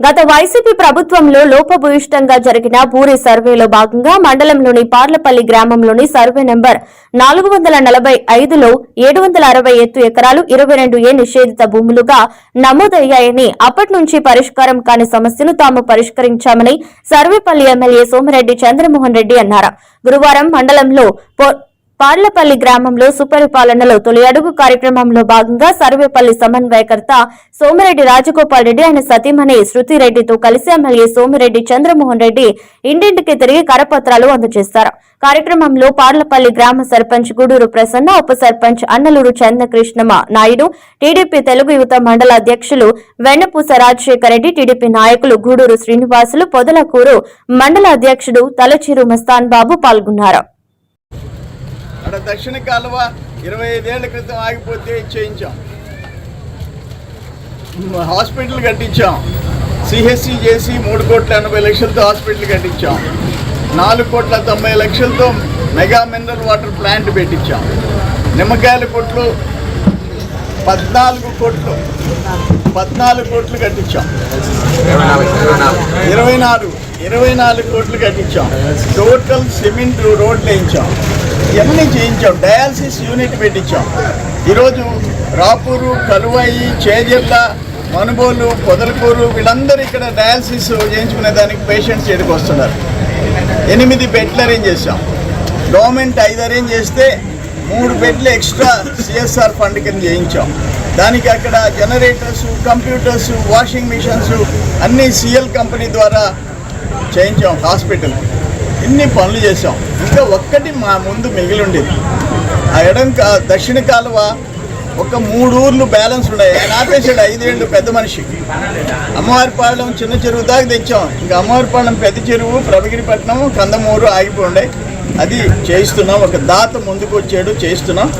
గత వైసీపీ ప్రభుత్వంలో లోపభూయిష్టంగా జరిగిన భూరి సర్వేలో భాగంగా మండలంలోని పార్లపల్లి గ్రామంలోని సర్వే నెంబర్ నాలుగు వందల నలభై ఐదులో ఏడు వందల అరవై ఎత్తు ఎకరాలు ఇరవై రెండు ఏ నిషేధిత భూములుగా నమోదయ్యాయని అప్పటి నుంచి పరిష్కారం కాని సమస్యను తాము పరిష్కరించామని సర్వేపల్లి ఎమ్మెల్యే సోమిరెడ్డి చంద్రమోహన్ రెడ్డి అన్నారు. గురువారం మండలంలో పో- పార్లపల్లి గ్రామంలో సుపరిపాలనలో తొలి అడుగు కార్యక్రమంలో భాగంగా సర్వేపల్లి సమన్వయకర్త సోమిరెడ్డి రాజగోపాల్ రెడ్డి ఆయన సతీమణి శృతిరెడ్డితో కలిసి ఎమ్మెల్యే సోమిరెడ్డి చంద్రమోహన్ రెడ్డి ఇంటింటికి తిరిగి కరపత్రాలు అందజేశారు. కార్యక్రమంలో పార్లపల్లి గ్రామ సర్పంచ్ గూడూరు ప్రసన్న ఉప సర్పంచ్ అన్నలూరు చంద్రకృష్ణమ నాయుడు టీడీపీ తెలుగు యువత మండల అధ్యక్షులు వెన్నపూస రాజశేఖర రెడ్డి టీడీపీ నాయకులు గూడూరు శ్రీనివాసులు పొదలకూరు మండల అధ్యక్షుడు తలచిరు మస్తాన్ బాబు పాల్గొన్నారు. అక్కడ దక్షిణ కాలువ ఇరవై ఐదేళ్ళ క్రితం ఆగిపోతే చేయించాం. హాస్పిటల్ కట్టించాం. సిహెచ్సి చేసి మూడు కోట్ల ఎనభై లక్షలతో హాస్పిటల్ కట్టించాం. నాలుగు కోట్ల తొంభై లక్షలతో మెగా మినరల్ వాటర్ ప్లాంట్ పెట్టించాం. నిమ్మకాయల కొట్లు పద్నాలుగు కోట్లు పద్నాలుగు కోట్లు కట్టించాం. ఇరవై నాలుగు ఇరవై నాలుగు కోట్లు కట్టించాం. టోటల్ సిమెంట్ రోడ్లు వేయించాం. ఇవన్నీ చేయించాం. డయాలసిస్ యూనిట్ పెట్టించాం. ఈరోజు రాపూరు కలువాయి చేజర్ల మనుబోలు పొదలకూరు వీళ్ళందరూ ఇక్కడ డయాలసిస్ చేయించుకునే దానికి పేషెంట్స్ ఇక్కడికి వస్తున్నారు. ఎనిమిది బెడ్లు అరేంజ్ చేసాం గవర్నమెంట్ ఐదు అరేంజ్ చేస్తే మూడు బెడ్లు ఎక్స్ట్రా సిఎస్ఆర్ ఫండ్ కింద చేయించాం. దానికి అక్కడ జనరేటర్స్ కంప్యూటర్స్ వాషింగ్ మిషన్స్ అన్నీ సిఎల్ కంపెనీ ద్వారా చేయించాం హాస్పిటల్ ఇన్ని పనులు చేసాం ఇంకా ఒక్కటి మా ముందు మిగిలి ఉండేది ఆ ఎడం దక్షిణ కాలువ ఒక మూడు ఊర్లు బ్యాలెన్స్ ఉన్నాయి. ఆయన ఆపేశాడు ఐదేళ్ళు పెద్ద మనిషి. అమ్మవారిపాలెం చిన్న చెరువు దాకా తెచ్చాం. ఇంకా అమ్మవారిపాలెం పెద్ద చెరువు ప్రభగిరిపట్నం కందమూరు ఆగిపోండే అది చేయిస్తున్నాం. ఒక దాత ముందుకు వచ్చాడు చేయిస్తున్నాం.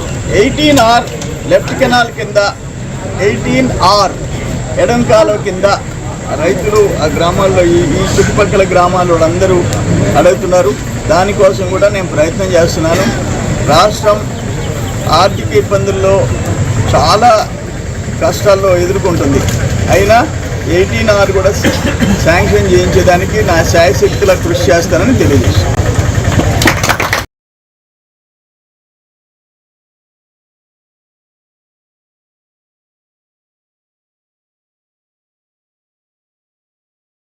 ఎయిటీన్ ఆర్ లెఫ్ట్ కెనాల్ కింద ఎయిటీన్ ఆర్ ఎడం కాలువ కింద రైతులు ఆ గ్రామాల్లో ఈ ఈ చుట్టుపక్కల గ్రామాల అందరూ అడుగుతున్నారు. దానికోసం కూడా నేను ప్రయత్నం చేస్తున్నాను. రాష్ట్రం ఆర్థిక ఇబ్బందుల్లో చాలా కష్టాల్లో ఎదుర్కొంటుంది. అయినా ఎయిటీన్ ఆర్ కూడా శాంక్షన్ చేయించేదానికి నా శాయశక్తుల కృషి చేస్తానని తెలియజేస్తాను